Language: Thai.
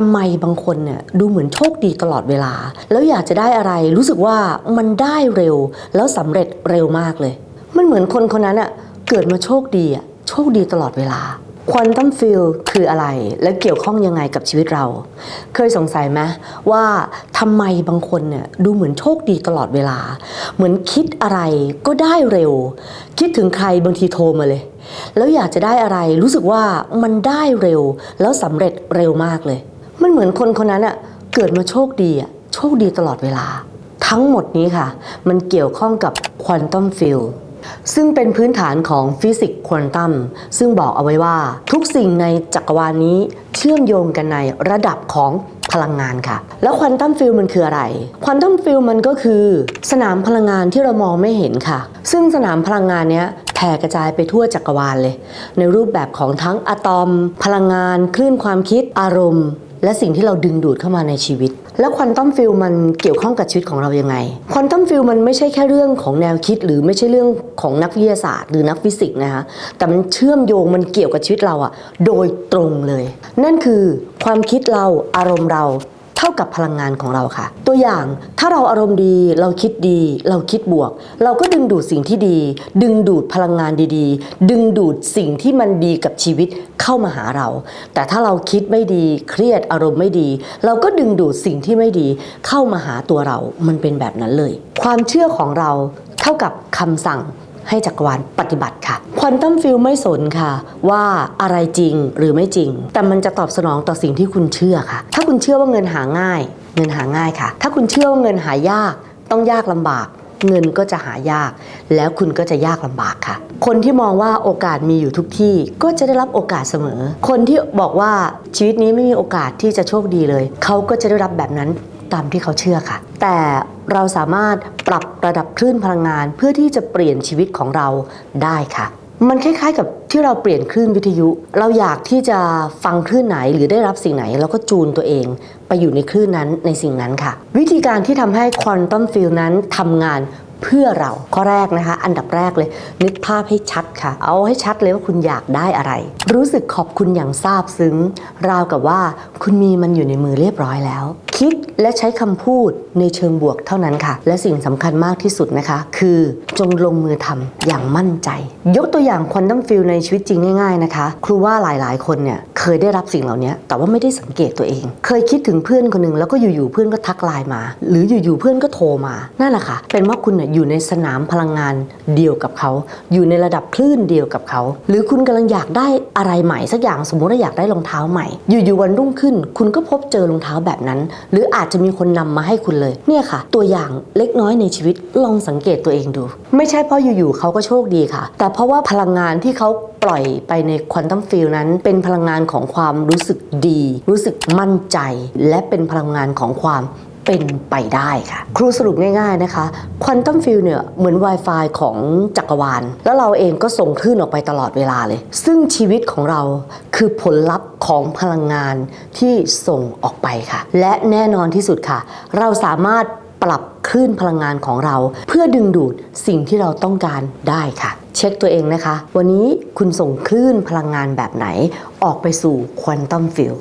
ทำไมบางคนเนี่ยดูเหมือนโชคดีตลอดเวลา แล้วอยากจะได้อะไรรู้สึกว่ามันได้เร็ว แล้วสำเร็จเร็วมากเลย มันเหมือนคนคนนั้นอะเกิดมาโชคดีอะโชคดีตลอดเวลาควอนตัมฟิลคืออะไร และเกี่ยวข้องยังไงกับชีวิตเรา เคยสงสัยไหมว่าทำไมบางคนเนี่ยดูเหมือนโชคดีตลอดเวลา เหมือนคิดอะไรก็ได้เร็ว คิดถึงใครบางทีโทรมาเลย แล้วอยากจะได้อะไรรู้สึกว่ามันได้เร็ว แล้วสำเร็จเร็วมากเลย มันเหมือนคนคนนั้นอะเกิดมาโชคดีอะโชคดีตลอดเวลา ทั้งหมดนี้ค่ะ มันเกี่ยวข้องกับควอนตัมฟิลซึ่งเป็นพื้นฐานของฟิสิกส์ควอนตัมซึ่งบอกเอาไว้ว่า ทุกสิ่งในจักรวาลนี้เชื่อมโยงกันในระดับของพลังงานค่ะ แล้วควอนตัมฟิลมันคืออะไร ควอนตัมฟิลมันก็คือสนามพลังงานที่เรามองไม่เห็นค่ะ ซึ่งสนามพลังงานเนี้ยแผ่กระจายไปทั่วจักรวาลเลย ในรูปแบบของทั้งอะตอม พลังงาน คลื่นความคิด อารมณ์ และสิ่งที่เราดึงดูดเข้ามาในชีวิต แล้วควอนตัมฟิลมันเกี่ยวข้องกับชีวิตของเรายังไงควอนตัมฟิลมันไม่ใช่แค่เรื่องของแนวคิด หรือไม่ใช่เรื่องของนักวิทยาศาสตร์ หรือนักฟิสิกส์นะคะแต่มันเชื่อมโยงมันเกี่ยวกับชีวิตเราอะโดยตรงเลย นั่นคือความคิดเราอารมณ์เรา เท่ากับพลังงานของเราค่ะ ตัวอย่างถ้าเราอารมณ์ดีเราคิดดี เราคิดบวก เราก็ดึงดูดสิ่งที่ดี ดึงดูดพลังงานดีๆ ดึงดูดสิ่งที่มันดีกับชีวิตเข้ามาหาเรา แต่ถ้าเราคิดไม่ดีเครียดอารมณ์ไม่ดี เราก็ดึงดูดสิ่งที่ไม่ดี เข้ามาหาตัวเรามันเป็นแบบนั้นเลย ความเชื่อของเราเท่ากับคำสั่ง ให้จักรวาลปฏิบัติค่ะควอนตัมฟิลไม่สนค่ะ ว่าอะไรจริงหรือไม่จริง แต่มันจะตอบสนองต่อสิ่งที่คุณเชื่อค่ะ ถ้าคุณเชื่อว่าเงินหาง่าย เงินหาง่ายค่ะ ถ้าคุณเชื่อว่าเงินหายาก ต้องยากลำบากเงินก็จะหายาก แล้วคุณก็จะยากลำบากค่ะ คนที่มองว่าโอกาสมีอยู่ทุกที่ก็จะได้รับโอกาสเสมอ คนที่บอกว่าชีวิตนี้ไม่มีโอกาสที่จะโชคดีเลย เขาก็จะได้รับแบบนั้น ตามที่เขาเชื่อค่ะ แต่เราสามารถปรับระดับคลื่นพลังงาน เพื่อที่จะเปลี่ยนชีวิตของเราได้ค่ะ มันคล้ายๆ กับที่เราเปลี่ยนคลื่นวิทยุ เราอยากที่จะฟังคลื่นไหนหรือได้รับสิ่งไหนเราก็จูนตัวเองไปอยู่ในคลื่นนั้นในสิ่งนั้นค่ะ วิธีการที่ทำให้ควอนตัมฟิลนั้นทำงาน เพื่อเราข้อแรกนะคะ อันดับแรกเลย นึกภาพให้ชัดค่ะ เอาให้ชัดเลยว่าคุณอยากได้อะไร รู้สึกขอบคุณอย่างซาบซึ้ง ราวกับว่าคุณมีมันอยู่ในมือเรียบร้อยแล้ว คิดและใช้คำพูดในเชิงบวกเท่านั้นค่ะ และสิ่งสำคัญมากที่สุดนะคะ คือจงลงมือทำอย่างมั่นใจ ยกตัวอย่างควอนตัมฟิลในชีวิตจริงง่ายๆนะคะ ครูว่าหลายๆ คนเนี่ยเคยได้รับสิ่งเหล่านี้แต่ว่าไม่ได้สังเกตตัวเอง เคยคิดถึงเพื่อนคนหนึ่งแล้วก็อยู่ๆเพื่อนก็ทักไลน์มา หรืออยู่ๆเพื่อนก็โทรมานั่นแหละค่ะเป็นว่าคุณอยู่ในสนามพลังงานเดียวกับเขา อยู่ในระดับคลื่นเดียวกับเขา หรือคุณกำลังอยากได้อะไรใหม่สักอย่างสมมติว่าอยากได้รองเท้าใหม่ อยู่ๆวันรุ่งขึ้น คุณก็พบเจอรองเท้าแบบนั้น หรืออาจจะมีคนนำมาให้คุณเลยเนี่ยค่ะ ตัวอย่างเล็กน้อยในชีวิตลองสังเกตตัวเองดู ไม่ใช่เพราะอยู่ๆเขาก็โชคดีค่ะ แต่เพราะว่าพลังงานที่เขาปล่อยไปในควอนตัมฟิลนั้น เป็นพลังงานของความรู้สึกดี รู้สึกมั่นใจ และเป็นพลังงานของความเป็นไปได้ค่ะ ครูสรุปง่ายๆนะคะควอนตัมฟิลเนี่ยเหมือน Wi-Fi ของจักรวาล แล้วเราเองก็ส่งคลื่นออกไปตลอดเวลาเลย ซึ่งชีวิตของเราคือผลลัพธ์ของพลังงานที่ส่งออกไปค่ะ และแน่นอนที่สุดค่ะ เราสามารถปรับคลื่นพลังงานของเรา เพื่อดึงดูดสิ่งที่เราต้องการได้ค่ะ เช็คตัวเองนะคะ วันนี้คุณส่งคลื่นพลังงานแบบไหนออกไปสู่ควอนตัมฟิล